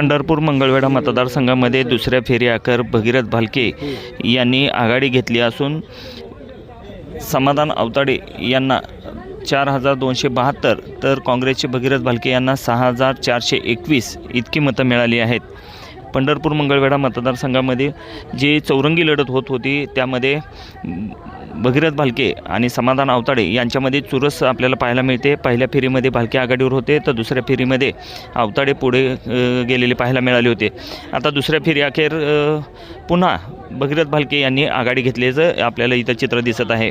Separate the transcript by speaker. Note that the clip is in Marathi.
Speaker 1: पंढरपूर मंगळवेढा मतदारसंघामध्ये दुसऱ्या फेरी आकर भगीरथ भालके यांनी आघाडी घेतली असून समाधान अवताडे यांना चार हजार दोनशे बहात्तर तर काँग्रेसचे भगीरथ भालके यांना सहा हजार चारशे एकवीस इतकी मतं मिळाली आहेत. पंढरपूर मंगळवेढा मतदारसंघामध्ये जी चौरंगी लढत होत होती त्यामध्ये भगीरथ भालके आणि समाधान आवताडे यांच्यामध्ये चुरस आपल्याला पाहायला मिळते. पहिल्या फेरीमध्ये भालके आघाडीवर होते तर दुसऱ्या फेरीमध्ये आवताडे पुढे गेलेले पाहायला मिळाले होते. आता दुसऱ्या फेरी अखेर पुन्हा भगीरथ भालके यांनी आघाडी घेतल्याचं आपल्याला इथं चित्र दिसत आहे.